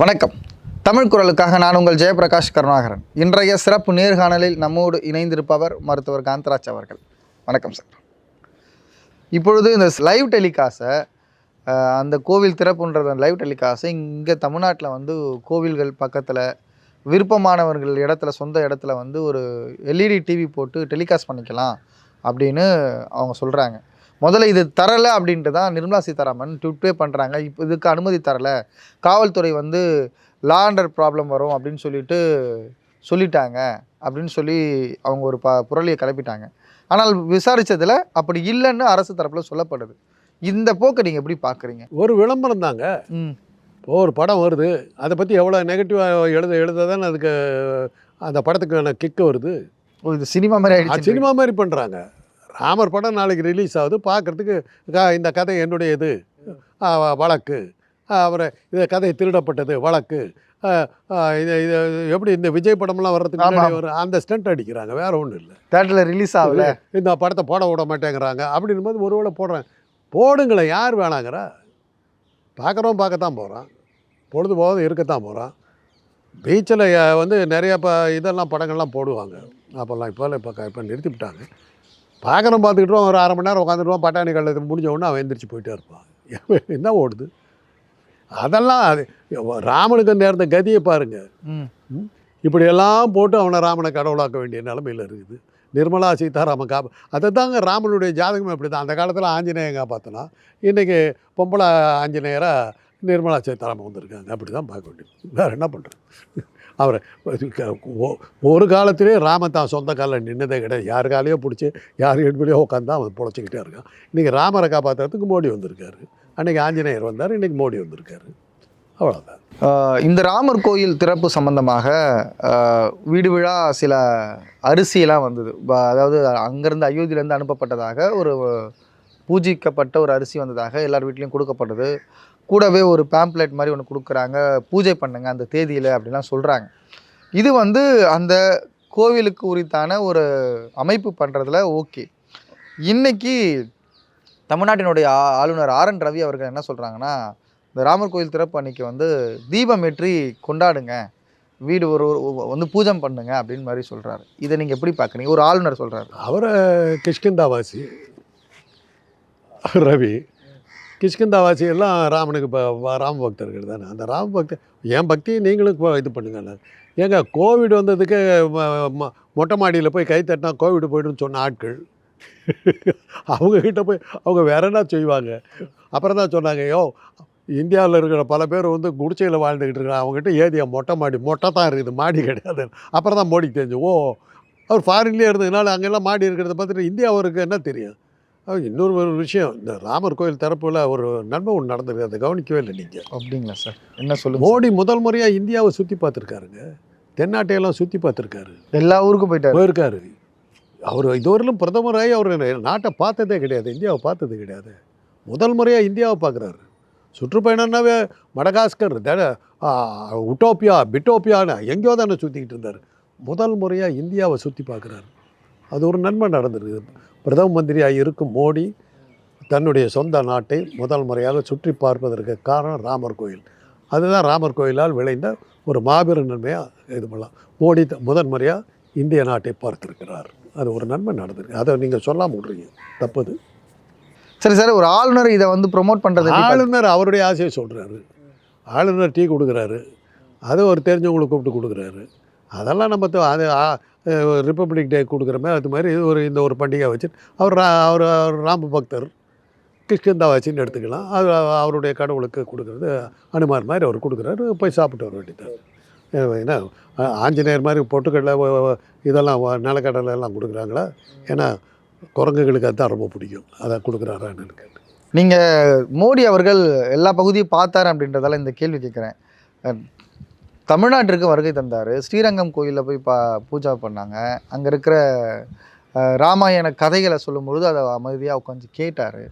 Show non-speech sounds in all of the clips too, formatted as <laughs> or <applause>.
வணக்கம். தமிழ் குரலுக்காக நான் உங்கள் ஜெயபிரகாஷ் கருணாகரன். இன்றைய சிறப்பு நேர்காணலில் நம்மோடு இணைந்திருப்பவர் மருத்துவர் காந்தராஜ் அவர்கள். வணக்கம் சார். இப்பொழுது இந்த லைவ் டெலிகாஸை அந்த கோவில் திறப்புன்ற லைவ் டெலிகாஸை இங்கே தமிழ்நாட்டில் வந்து கோவில்கள் பக்கத்தில் விருப்பமானவர்கள் இடத்துல சொந்த இடத்துல வந்து ஒரு எல்இடி டிவி போட்டு டெலிகாஸ்ட் பண்ணிக்கலாம் அப்படின்னு அவங்க சொல்கிறாங்க முதல்ல இது தரலை அப்படின்ட்டு தான் நிர்மலா சீதாராமன் ட்விட்டே பண்ணுறாங்க இப்போ இதுக்கு அனுமதி தரலை. காவல்துறை வந்து லா அண்டர் ப்ராப்ளம் வரும் அப்படின்னு சொல்லிட்டு சொல்லிட்டாங்க அப்படின்னு சொல்லி அவங்க ஒரு ப புரளியை கிளப்பிட்டாங்க. ஆனால் விசாரித்ததில் அப்படி இல்லைன்னு அரசு தரப்பில் சொல்லப்படுது. இந்த போக்கை நீங்கள் எப்படி பார்க்குறீங்க ஒரு விளம்பரம் தாங்க. இப்போ ஒரு படம் வருது. அதை பற்றி எவ்வளோ நெகட்டிவாக எழுத எழுத தானே அதுக்கு அந்த படத்துக்கான கிக்கு வருது. ஓ இது சினிமா மாதிரி சினிமா மாதிரி பண்ணுறாங்க ராமர் படம் நாளைக்கு ரிலீஸ் ஆகுது. பார்க்குறதுக்கு இந்த கதை என்னுடைய இது. வழக்கு. அப்புறம் இந்த கதை திருடப்பட்டது வழக்கு. இது இது எப்படி இந்த விஜய் படம்லாம் வர்றதுக்கு வரும் அந்த ஸ்டண்ட் அடிக்கிறாங்க வேற ஒன்றும் இல்லை. தேட்டரில் ரிலீஸ் ஆகல. இந்த படத்தை போட விட மாட்டேங்கிறாங்க. அப்படின்னும் போது ஒருவேளை போடுறேன். போடுங்களேன் யார் வேணாங்கிறா? பார்க்குறோம் பார்க்கத்தான் போகிறான் பொழுது போகாத இருக்கத்தான் போகிறான் பீச்சில் வந்து நிறைய இப்போ இதெல்லாம் படங்கள்லாம் போடுவாங்க. அப்போல்லாம் இப்போ இப்போ இப்போ நிறுத்திவிட்டாங்க. பார்க்குறோம் பார்த்துக்கிட்டோம் ஒரு அரை மணி நேரம் உட்காந்துருவோம் பட்டாணி கல்லது முடிஞ்ச உடனே அவன் எந்திரிச்சு போயிட்டே இருப்பான். <laughs> என்ன ஓடுது? அதெல்லாம் அது ராமனுக்கு நேர்ந்த கதியை பாருங்கள் ம். இப்படியெல்லாம் போட்டு அவனை ராமனை கடவுளாக்க வேண்டிய நிலமையில் இருக்குது. நிர்மலா சீதாராமன் காப்பா அதை தாங்க ராமனுடைய ஜாதகம் அப்படி தான் அந்த காலத்தில் ஆஞ்சநேயன் காப்பாற்றினா இன்றைக்கி பொம்பளை ஆஞ்சநேயராக நிர்மலா சீதாராமன் வந்திருக்காங்க. அப்படி தான் பார்க்க வேண்டியது. வேறு என்ன பண்ணுறது அவரை ஒரு காலத்திலே ராமன் தான் சொந்த காலில் நின்னதே கிடையாது. யார் காலையோ பிடிச்சி யார் எடுப்பிலையோ உட்காந்து அவன் பிழைச்சிக்கிட்டே இருக்கான். இன்றைக்கி ராமரை காப்பாற்றுறதுக்கு மோடி வந்திருக்காரு. அன்றைக்கி ஆஞ்சநேயர் வந்தார் இன்றைக்கி மோடி வந்திருக்காரு. அவ்வளோதான் இந்த ராமர் கோயில் திறப்பு சம்பந்தமாக வீடு விழா சில அரிசியெல்லாம் வந்தது. அதாவது அங்கேருந்து அயோத்தியிலேருந்து அனுப்பப்பட்டதாக ஒரு பூஜிக்கப்பட்ட ஒரு அரிசி வந்ததாக எல்லார் வீட்லேயும் கொடுக்கப்பட்டது கூடவே ஒரு பேம்ப்ளெட் மாதிரி ஒன்று கொடுக்குறாங்க. பூஜை பண்ணுங்க அந்த தேதியில் அப்படிலாம் சொல்கிறாங்க இது வந்து அந்த கோவிலுக்கு உரித்தான ஒரு அமைப்பு பண்ணுறதுல ஓகே. இன்னைக்கு தமிழ்நாட்டினுடைய ஆளுநர் ஆர் என் ரவி அவர்கள் என்ன சொல்கிறாங்கன்னா இந்த ராமர் கோயில் திறப்பு அன்னைக்கு வந்து தீபம் ஏற்றி கொண்டாடுங்க. வீடு ஒரு ஒரு- வந்து பூஜை பண்ணுங்க அப்படின்னு மாதிரி சொல்கிறாரு இதை நீங்கள் எப்படி பார்க்குறீங்க ஒரு ஆளுநர் சொல்கிறாரு அவரை கிஷ்கிந்தாவாசி ரவி கிஷ்கிந்தாவாசி எல்லாம் ராமனுக்கு இப்போ ராம பக்தர்கள் தானே. அந்த ராம பக்தர் என் பக்தியை நீங்களும் இது பண்ணுங்க ஏங்க கோவிட் வந்ததுக்கு ம- மொட்டை மாடியில் போய் கை தட்டினா கோவிட் போய்டுன்னு சொன்ன ஆட்கள் அவங்கக்கிட்ட போய் அவங்க வேற என்ன செய்வாங்க? அப்புறம் தான் சொன்னாங்க யோ இந்தியாவில் இருக்கிற பல பேர் வந்து குடிச்சையில் வாழ்ந்துக்கிட்டு இருக்காங்க அவங்ககிட்ட ஏதியா மொட்டை மாடி மொட்டை தான் இருக்குது மாடி கிடையாது. அப்புறம் தான் மோடிக்கு தெரிஞ்சு ஓ அவர் ஃபாரின்லேயே இருந்ததுனால அங்கெல்லாம் மாடி இருக்கிறத பார்த்துட்டு இந்தியாவுக்கு என்ன தெரியும்? இன்னொரு ஒரு விஷயம் இந்த ராமர் கோயில் திறப்புல ஒரு நன்மை ஒன்று நடந்திருக்கு. அதை கவனிக்கவே இல்லை நீங்கள் அப்படிங்களா சார்? என்ன சொல்லுங்க மோடி முதல் முறையாக இந்தியாவை சுற்றி பார்த்துருக்காருங்க. தென்னாட்டையெல்லாம் சுற்றி பார்த்துருக்காரு. எல்லா ஊருக்கும் போயிட்டாரு. போயிருக்காரு. அவர் இதுவரையிலும் பிரதமராகி அவர் நாட்டை பார்த்ததே கிடையாது இந்தியாவை பார்த்தது கிடையாது. முதல் முறையாக இந்தியாவை பார்க்குறாரு. சுற்றுப்பயணம்னாவே மடகாஸ்கர் தட ஆ, உட்டோப்பியா பிட்டோப்பியான்னு எங்கேயோ தானே சுற்றிக்கிட்டு இருந்தார். முதல் முறையாக இந்தியாவை சுற்றி பார்க்குறாரு. அது ஒரு நன்மை நடந்திருக்கு பிரதம மந்திரியாக இருக்கும் மோடி தன்னுடைய சொந்த நாட்டை முதல் முறையாக சுற்றி பார்ப்பதற்கு காரணம் ராமர் கோயில். அதுதான் ராமர் கோயிலால் விளைந்த ஒரு மாபெரும் நன்மையாக இது பண்ணலாம் மோடி த- முதன் முறையாக இந்திய நாட்டை பார்த்திருக்கிறார். அது ஒரு நன்மை நடந்திருக்கு. அதை நீங்கள் சொல்லாம விட்றீங்க. தப்புது. சரி சார் ஒரு ஆளுநர் இதை வந்து ப்ரோமோட் பார்க்கறீங்க? ஆளுநர் அவருடைய ஆசையை சொல்கிறாரு ஆளுநர் டீ கொடுக்குறாரு. அது ஒரு தெரிஞ்சவங்களை கூப்பிட்டு கொடுக்குறாரு. அதெல்லாம் நம்ம அது ரிப்பப்ளிக் டே கொடுக்குறமே அது மாதிரி ஒரு இந்த ஒரு பண்டிகை வச்சு அவர் அவர் அவர் ராம பக்தர் கிஷ்கிந்தாவாச்சின்னு எடுத்துக்கலாம். அது அவருடைய கடவுளுக்கு கொடுக்குறது அனுமார் மாதிரி அவர் கொடுக்குறாரு போய் சாப்பிட்டு வர வேண்டியது ஏன்னா ஆஞ்சநேயர் மாதிரி பொட்டுக்கடலை இதெல்லாம் நிலக்கடலை எல்லாம் கொடுக்குறாங்களா? ஏன்னா குரங்குகளுக்கு அதுதான் ரொம்ப பிடிக்கும். அதை கொடுக்குறாரான்னு எனக்கு நீங்கள் மோடி அவர்கள் எல்லா பகுதியும் பார்த்தார் அப்படின்றதால இந்த கேள்வி கேட்குறேன். தமிழ்நாட்டிற்கு வருகை தந்தார். ஸ்ரீரங்கம் கோயிலில் போய் பா பூஜா பண்ணாங்க. அங்கே இருக்கிற ராமாயண கதைகளை சொல்லும்பொழுது அதை அமைதியாக உட்காந்து கேட்டார்.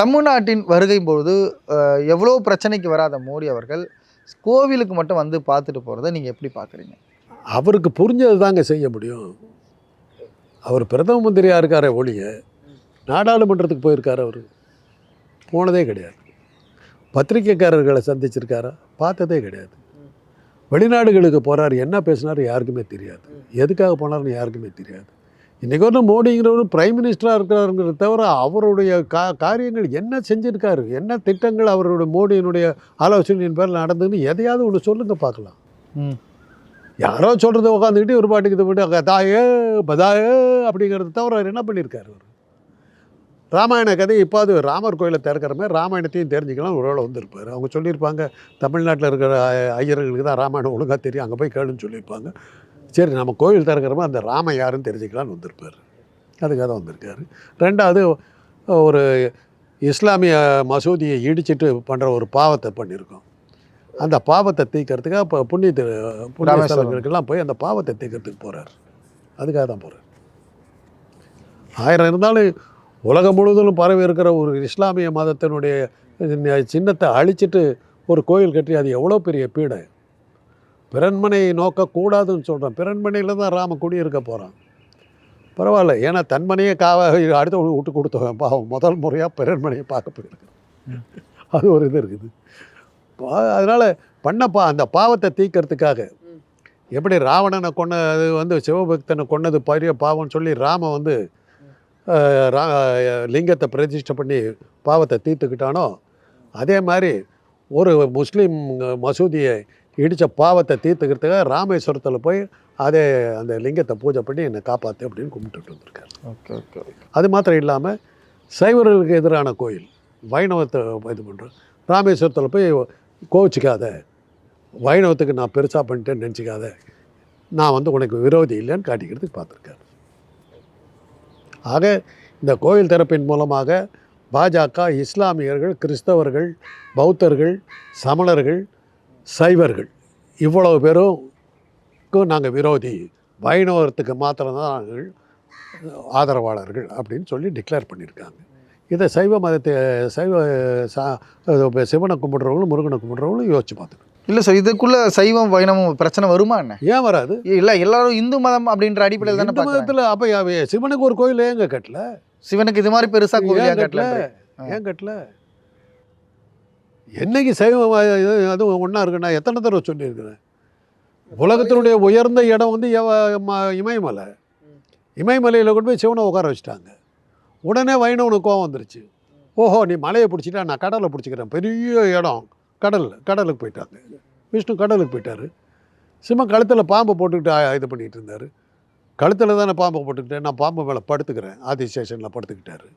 தமிழ்நாட்டின் வருகை பொழுது எவ்வளோ பிரச்சனைக்கு வராத மோடி அவர்கள் கோவிலுக்கு மட்டும் வந்து பார்த்துட்டு போகிறத நீங்கள் எப்படி பார்க்குறீங்க? அவருக்கு புரிஞ்சது தாங்க செய்ய முடியும். அவர் பிரதம மந்திரியாக இருக்கார ஒழிய நாடாளுமன்றத்துக்கு போயிருக்கார் அவர். போனதே கிடையாது. பத்திரிக்கைக்காரர்களை சந்திச்சிருக்காரா? பார்த்ததே கிடையாது. வெளிநாடுகளுக்கு போகிறாரு என்ன பேசினாரு யாருக்குமே தெரியாது. எதுக்காக போனாருன்னு யாருக்குமே தெரியாது. இன்றைக்கி வந்து மோடிங்கிறவர் பிரைம் மினிஸ்டராக இருக்கிறாருங்கிறத தவிர அவருடைய கா காரியங்கள் என்ன செஞ்சுருக்காரு என்ன திட்டங்கள் அவருடைய மோடியினுடைய ஆலோசனையின் பேரில் நடந்ததுன்னு எதையாவது ஒன்று சொல்லுங்கள் பார்க்கலாம். யாரோ சொல்கிறத உட்காந்துக்கிட்டு ஒரு பாட்டுக்கு இது விட்டு தாயே பதாயே அப்படிங்கிறத தவிர அவர் என்ன பண்ணியிருக்காரு அவர்? ராமாயண கதை இப்போ அது ராமர் கோயிலை திறக்கிற மாதிரி ராமாயணத்தையும் தெரிஞ்சுக்கலாம் ஒரு வேளை வந்திருப்பார். அவங்க சொல்லியிருப்பாங்க தமிழ்நாட்டில் இருக்கிற ஐயர்களுக்கு தான் ராமாயணம் ஒழுங்காக தெரியும். அங்கே போய் கேளுன்னு சொல்லியிருப்பாங்க. சரி நம்ம கோயில் திறக்கிறோமோ அந்த ராம யாருன்னு தெரிஞ்சுக்கலாம்னு வந்திருப்பார். அதுக்காக தான் வந்திருக்காரு. ரெண்டாவது ஒரு இஸ்லாமிய மசூதியை இடிச்சிட்டு பண்ணுற ஒரு பாவத்தை பண்ணியிருக்கோம். அந்த பாவத்தை தீர்க்கறதுக்காக இப்போ புண்ணிய தி- புண்ணிய ராமேஸ்வரம். ஸ்தலங்களுக்கெல்லாம் போய் அந்த பாவத்தை தீர்க்கறதுக்கு போகிறார் அதுக்காக தான் போகிறார் ஆயிரம் இருந்தாலும் உலகம் முழுவதும் பரவி இருக்கிற ஒரு இஸ்லாமிய மதத்தினுடைய சின்னத்தை அழிச்சிட்டு ஒரு கோயில் கட்டி அது எவ்வளோ பெரிய பீடை? பிறன்மனையை நோக்கக்கூடாதுன்னு சொல்கிறேன் பிறன்மனையில் தான் ராம குடியிருக்க போகிறான் பரவாயில்ல. ஏன்னா தன்மனையை காவ அடுத்த விட்டு கொடுத்தவன். பாவம் முதல் முறையாக பிறன்மனையை பார்க்க போயிருக்கான். அது ஒரு இது இருக்குது. அதனால் பண்ணப்பா அந்த பாவத்தை தீர்க்கறதுக்காக. எப்படி ராவணனை கொன்னது வந்து சிவபக்தனை கொன்னது பெரிய பாவம்னு சொல்லி ராம வந்து லிங்கத்தை பிரதிஷ்டை பண்ணி பாவத்தை தீர்த்துக்கிட்டானோ அதே மாதிரி ஒரு முஸ்லீம் மசூதியை இடித்த பாவத்தை தீர்த்துக்கிறதுக்காக ராமேஸ்வரத்தில் போய் அதே அந்த லிங்கத்தை பூஜை பண்ணி என்னை காப்பாற்று அப்படின்னு கும்பிட்டுட்டு வந்திருக்காரு. ஓகே ஓகே அது மாத்திரம் இல்லாமல் சைவர்களுக்கு எதிரான கோயில் வைணவத்தை இது பண்ணுறோம் ராமேஸ்வரத்தில் போய் கோவிச்சிக்காத வைணவத்துக்கு நான் பெருசாக பண்ணிட்டேன்னு நினச்சிக்காத நான் வந்து உனக்கு விரோதி இல்லைன்னு காட்டிக்கிறதுக்கு பார்த்துருக்காரு. ஆக இந்த கோயில் திறப்பின் மூலமாக பாஜக இஸ்லாமியர்கள் கிறிஸ்தவர்கள் பௌத்தர்கள் சமணர்கள் சைவர்கள் இவ்வளவு பேரும் நாங்கள் விரோதி. வைணவத்துக்கு மாத்திரம்தான் நாங்கள் ஆதரவாளர்கள் அப்படின்னு சொல்லி டிக்ளேர் பண்ணியிருக்காங்க. இதை சைவ மதத்தை சைவ சா சிவனை கும்பிட்றவங்களும் முருகனை கும்பிட்றவங்களும் யோசிச்சு பார்த்துக்கணும். இல்லை சார் இதுக்குள்ள சைவம் வைணவம் பிரச்சனை வருமா என்ன? ஏன் வராது? இல்லை எல்லாரும் இந்து மதம் அப்படின்ற அடிப்படையில் தானே மதத்தில் அப்போ சிவனுக்கு ஒரு கோயில் ஏங்க கட்டல? சிவனுக்கு இது மாதிரி பெருசா கோவிலா ஏன் கட்டல? ஏன் கட்டல? என்னைக்கு சைவம் அதுவும் ஒன்றா இருக்குன்னா எத்தனை தடவை சொல்லியிருக்கிறேன்? உலகத்தினுடைய உயர்ந்த இடம் வந்து இமயமலை. இமயமலையில் கொண்டு போய் சிவனை உட்கார வச்சுட்டாங்க. உடனே வைணவனுக்கு கோவம் வந்துருச்சு. ஓஹோ நீ மலையை பிடிச்சிட்டா நான் கடலை பிடிச்சிக்கிறேன். பெரிய இடம். கடல் கடலுக்கு போயிட்டாங்க. விஷ்ணு கடலுக்கு போயிட்டாரு. சிவன் கழுத்தில் பாம்பை போட்டுக்கிட்டு இது பண்ணிகிட்டு இருந்தார். கழுத்தில் தானே பாம்பை போட்டுக்கிட்டேன் நான் பாம்பு மேலே படுத்துக்கிறேன். ஆதி ஸ்டேஷனில் படுத்துக்கிட்டாரு.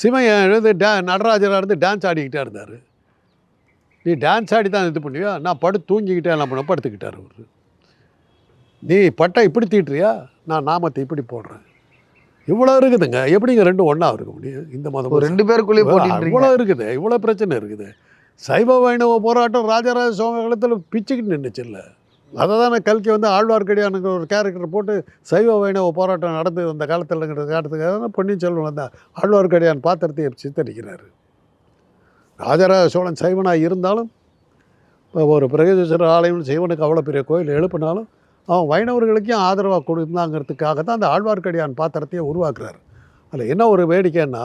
சிவன் எழுந்து டே நடராஜராக இருந்து டான்ஸ் ஆடிக்கிட்டே இருந்தார். நீ டான்ஸ் ஆடி தான் இது பண்ணுவியா? நான் படு தூங்கிக்கிட்டே எல்லாம் பண்ண படுத்துக்கிட்டார் அவர். நீ பட்டை இப்படி தீட்டுறியா? நான் நாமத்தை இப்படி போடுறேன். இவ்வளோ இருக்குதுங்க. எப்படிங்க ரெண்டும் ஒன்றா இருக்க முடியும்? இந்த மதம் ரெண்டு பேருக்குள்ளேயே இவ்வளோ இருக்குது. இவ்வளோ பிரச்சனை இருக்குது. சைவ வைணவ போராட்டம் ராஜராஜ சோழ காலத்தில் பிச்சுக்கிட்டு நின்றுச்சு இல்லை. அதை தானே கல்கி வந்து ஆழ்வார்க்கடியானுங்கிற ஒரு கேரக்டர் போட்டு சைவ வைணவ போராட்டம் நடந்து அந்த காலத்தில்ங்கிற காலத்துக்காக தான் பொன்னியின் செல்வன் அந்த ஆழ்வார்க்கடியான் பாத்திரத்தை சித்தரிக்கிறார். ராஜராஜ சோழன் சைவனாக இருந்தாலும் இப்போ ஒரு பிரகதீஸ்வரர் ஆலயம் சைவனுக்கு அவ்வளோ பெரிய கோயில் எழுப்பினாலும் அவன் வைணவர்களுக்கும் ஆதரவாக கொடுத்தாங்கிறதுக்காக தான் அந்த ஆழ்வார்க்கடியான் பாத்திரத்தையே உருவாக்குறாரு. அதில் என்ன ஒரு வேடிக்கைன்னா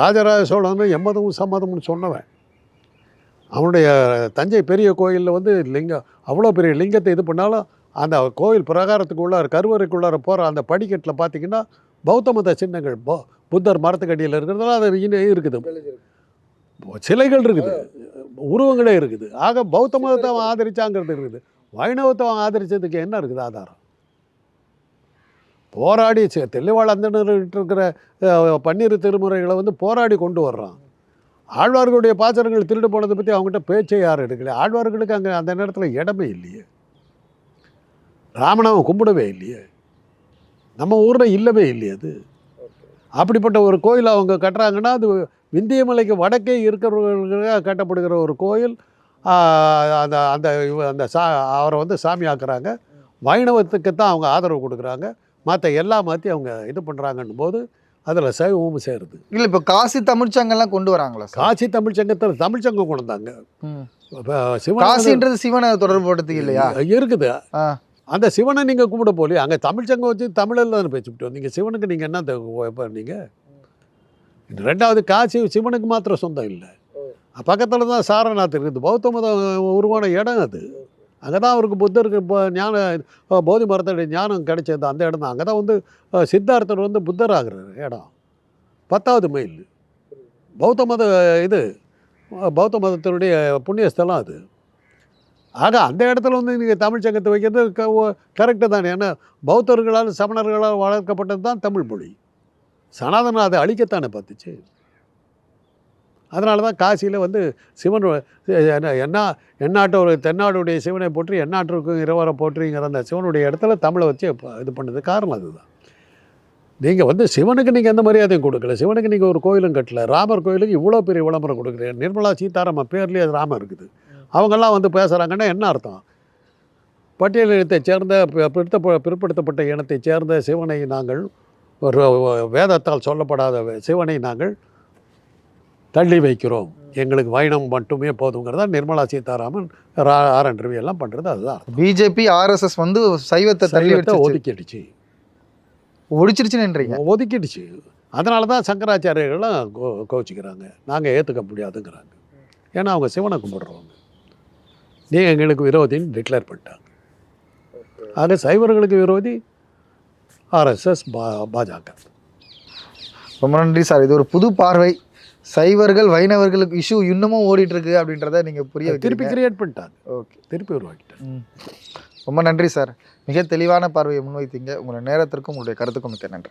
ராஜராஜ சோழன் எம்மதமும் சம்மதம்னு சொன்னவன். அவனுடைய தஞ்சை பெரிய கோயிலில் வந்து லிங்கம் அவ்வளோ பெரிய லிங்கத்தை இது பண்ணாலும் அந்த கோயில் பிரகாரத்துக்குள்ளார கருவறைக்குள்ளார போகிற அந்த படிக்கட்டில் பார்த்தீங்கன்னா பௌத்த மத சின்னங்கள். பௌ- புத்தர் மரத்துக்கடியில் இருக்கிறதால அது இன்னும் இருக்குது. சிலைகள் இருக்குது. உருவங்களே இருக்குது. ஆக பௌத்த மதத்தை அவன் ஆதரிச்சாங்கிறது இருக்குது. வைணவத்தை அவன் ஆதரிச்சதுக்கு என்ன இருக்குது ஆதாரம்? போராடி சி- தெளிவாள் அந்தனர்கிட்ட இருக்கிற பன்னீர் திருமுறைகளை வந்து போராடி கொண்டு வர்றான். ஆழ்வார்களுடைய பாத்திரங்கள் திருடு போனதை பற்றி அவங்ககிட்ட பேச்சே யாரும் எடுக்கல. ஆழ்வார்களுக்கு அங்கே அந்த நேரத்தில் இடமே இல்லையே. ராமநாமம் கும்பிடவே இல்லையே. நம்ம ஊரில் இல்லவே இல்லையே அது. அப்படிப்பட்ட ஒரு கோயில் அவங்க கட்டுறாங்கன்னா அது விந்தியமலைக்கு வடக்கே இருக்கிறவர்களுக்காக கட்டப்படுகிற ஒரு கோயில். அந்த அந்த இவ- அந்த சா அவரை வந்து சாமி ஆக்குறாங்க. வைணவத்துக்கு தான் அவங்க ஆதரவு கொடுக்குறாங்க. மற்ற எல்லா மாற்றி அவங்க இது பண்ணுறாங்கன்னும் போது அதில் சைவமும் சேருது. இல்ல இப்ப காசி தமிழ்ச்சங்கம்லாம் கொண்டு வராங்களா காசி தமிழ் சங்கத்தில் தமிழ் சங்கம் கொண்டு வந்தாங்க சிவன் காசின்றது சிவனை தொடர்புபடுத்துக்கு இல்லையா? இருக்குது. அந்த சிவனை நீங்கள் கும்பிட போலியே அங்கே தமிழ் சங்கம் வச்சு தமிழில் தானே பேசிவிட்டு வந்தீங்க சிவனுக்கு நீங்கள் என்ன பண்ணீங்க ரெண்டாவது காசி சிவனுக்கு மாத்திரம் சொந்தம் இல்லை. பக்கத்தில் தான் சாரநாத் இருக்குது. பௌத்த மதம் உருவான இடம் அது. அங்கே தான் அவருக்கு புத்தருக்கு இப்போ ஞான போதி மரத்தோட ஞானம் கிடைச்சது அந்த இடம் தான். அங்கே தான் வந்து சித்தார்த்தர் வந்து புத்தர் ஆகுறாரு இடம். பத்தாவது மைல். பௌத்த மத இது பௌத்த மதத்தினுடைய புண்ணியஸ்தலம் அது. ஆக அந்த இடத்துல வந்து நீங்கள் தமிழ் சங்கத்தை வைக்கிறது கரெக்டு தானே. ஏன்னா பௌத்தர்களால் சமணர்களால் வளர்க்கப்பட்டது தான் தமிழ் மொழி. சனாதனம் அதை அழிக்கத்தானே பார்த்துச்சு. அதனால தான் காசியில் வந்து சிவன் என்ன என்ன எந்நாட்டு ஒரு தென்னாடுடைய சிவனை போற்றி எந்நாட்டிற்கும் இரவரை போற்றிங்கிற அந்த சிவனுடைய இடத்துல தமிழை வச்சு இது பண்ணது காரணம் அதுதான். நீங்கள் வந்து சிவனுக்கு நீங்கள் எந்த மரியாதையும் கொடுக்கல. சிவனுக்கு நீங்கள் ஒரு கோயிலும் கட்டல. ராமர் கோயிலுக்கு இவ்வளோ பெரிய விளம்பரம் கொடுக்குறீங்க. நிர்மலா சீதாராமன் பேர்லேயே அது ராமர் இருக்குது. அவங்கெல்லாம் வந்து பேசுகிறாங்கன்னா என்ன அர்த்தம்? பட்டியலினத்தைச் சேர்ந்த பி- பிற்படுத்த பிற்படுத்தப்பட்ட இனத்தைச் சேர்ந்த சிவனை நாங்கள் ஒரு வேதத்தால் சொல்லப்படாத சிவனை நாங்கள் தள்ளி வைக்கிறோம். எங்களுக்கு வைணம் மட்டுமே போதுங்கிறதா நிர்மலா சீதாராமன் ஆர் என் ரவி எல்லாம் பண்ணுறது அதுதான் பிஜேபி ஆர்எஸ்எஸ் வந்து சைவத்தை தள்ளி சைவத்தை ஒதுக்கிடுச்சு. ஒழிச்சிருச்சுன்றீங்க ஒதுக்கிடுச்சு. அதனால தான் சங்கராச்சாரியர்கள்லாம் கோ கோச்சிக்கிறாங்க நாங்கள் ஏற்றுக்க முடியாதுங்கிறாங்க. ஏன்னா அவங்க சிவனை கும்பிடுறவங்க. நீ எங்களுக்கு விரோதின்னு டிக்ளேர் பண்ணிட்டாங்க. ஆக சைவர்களுக்கு விரோதி ஆர்எஸ்எஸ் பா பாஜக. ரொம்ப நன்றி சார். இது ஒரு புது பார்வை. சைவர்கள் வைணவர்களுக்கு இஷ்யூ இன்னமும் ஓடிட்டு இருக்கு அப்படின்றத நீங்க புரிய திருப்பி கிரியேட் பண்ணிட்டாங்க. ஓகே. திருப்பி உருவாக்கிட்டாங்க. ம். ரொம்ப நன்றி சார். மிக தெளிவான பார்வையை முன்வைத்தீங்க. உங்களுடைய நேரத்திற்கும் உங்களுடைய கருத்துக்கும் மிக்க நன்றி.